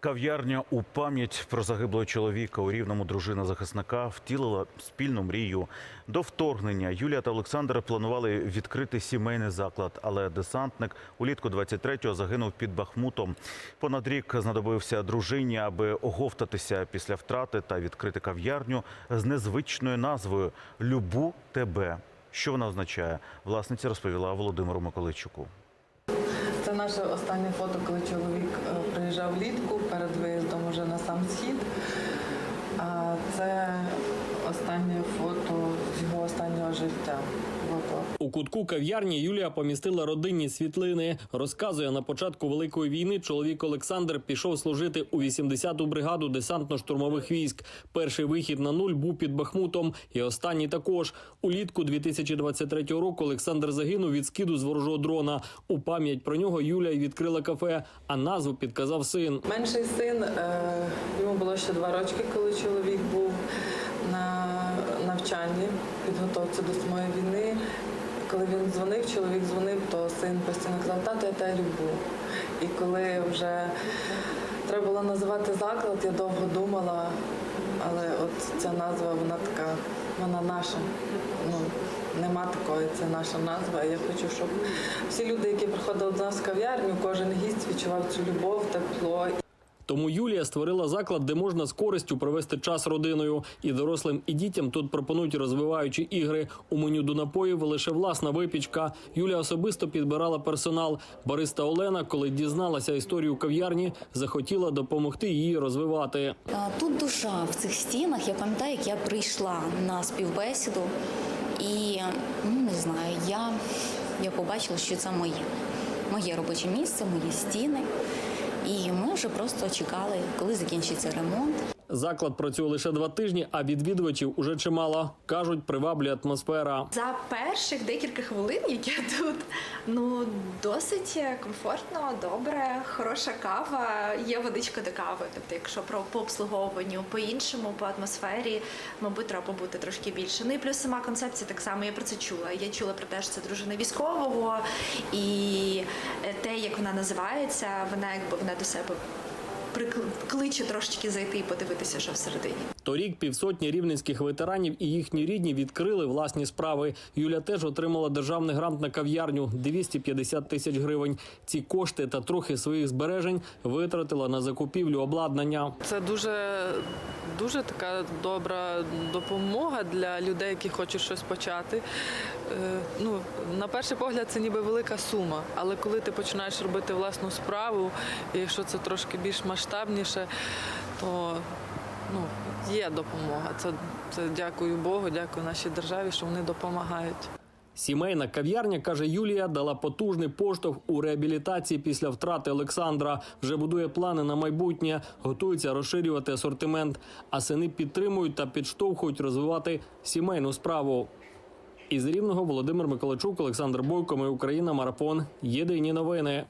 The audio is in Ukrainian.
Кав'ярня у пам'ять про загиблого чоловіка у рівному дружина захисника втілила спільну мрію. До вторгнення Юлія та Олександр планували відкрити сімейний заклад, але десантник улітку 23-го загинув під Бахмутом. Понад рік знадобився дружині, аби оговтатися після втрати та відкрити кав'ярню з незвичною назвою Любу тебе. Що вона означає? Власниця розповіла Володимиру Миколайчуку. Це наше останнє фото, коли чоловік е, приїжджав влітку перед виїздом уже на сам схід. А це останнє фото з його останнього життя. У кутку кав'ярні Юлія помістила родинні світлини. Розказує, на початку великої війни чоловік Олександр пішов служити у 80-ту бригаду десантно-штурмових військ. Перший вихід на нуль був під Бахмутом, і останній також. Улітку 2023 року Олександр загинув від скиду з ворожого дрона. У пам'ять про нього Юлія відкрила кафе, а назву підказав син. Менший син, е, йому було ще два роки, коли чоловік був на навчанні, підготовці до самої війни. Коли він дзвонив, чоловік дзвонив, то син постійно казав, тато, я тебе люблю. І коли вже треба було називати заклад, я довго думала, але от ця назва, вона така, вона наша. Ну, нема такої, це наша назва. Я хочу, щоб всі люди, які приходили до нас в кав'ярню, кожен гість відчував цю любов, тепло. Тому Юлія створила заклад, де можна з користю провести час родиною. І дорослим, і дітям тут пропонують розвиваючі ігри. У меню до напоїв лише власна випічка. Юлія особисто підбирала персонал. Бариста Олена, коли дізналася історію кав'ярні, захотіла допомогти її розвивати. Тут душа в цих стінах. Я пам'ятаю, як я прийшла на співбесіду, і ну не знаю, я, я побачила, що це моє. Моє робоче місце, мої стіни. І ми вже просто чекали, коли закінчиться ремонт. Заклад працює лише два тижні, а відвідувачів уже чимало. кажуть, приваблює атмосфера. За перших декілька хвилин, як я тут, ну досить комфортно, добре, хороша кава, є водичка до кави. Тобто, якщо про по обслуговуванню, по іншому, по атмосфері, мабуть, треба бути трошки більше. Ну і плюс сама концепція так само. Я про це чула. Я чула про те, що це дружина військового, і е, те, як вона називається, вона якби вона до себе кличе трошечки зайти і подивитися, що всередині. Торік півсотні рівненських ветеранів і їхні рідні відкрили власні справи. Юля теж отримала державний грант на кав'ярню 250 тисяч гривень. Ці кошти та трохи своїх збережень витратила на закупівлю обладнання. Це дуже, дуже така добра допомога для людей, які хочуть щось почати. Е, Ну, на перший погляд, це ніби велика сума, але коли ти починаєш робити власну справу, і якщо це трошки більш масштабніше, то ну, є допомога. Це, це дякую Богу, дякую нашій державі, що вони допомагають. Сімейна кав'ярня, каже Юлія, дала потужний поштовх у реабілітації після втрати Олександра. Вже будує плани на майбутнє, готується розширювати асортимент. А сини підтримують та підштовхують розвивати сімейну справу. Із рівного Володимир Миколайчук, Олександр Бойко, ми Україна, Марафон. Єдині новини.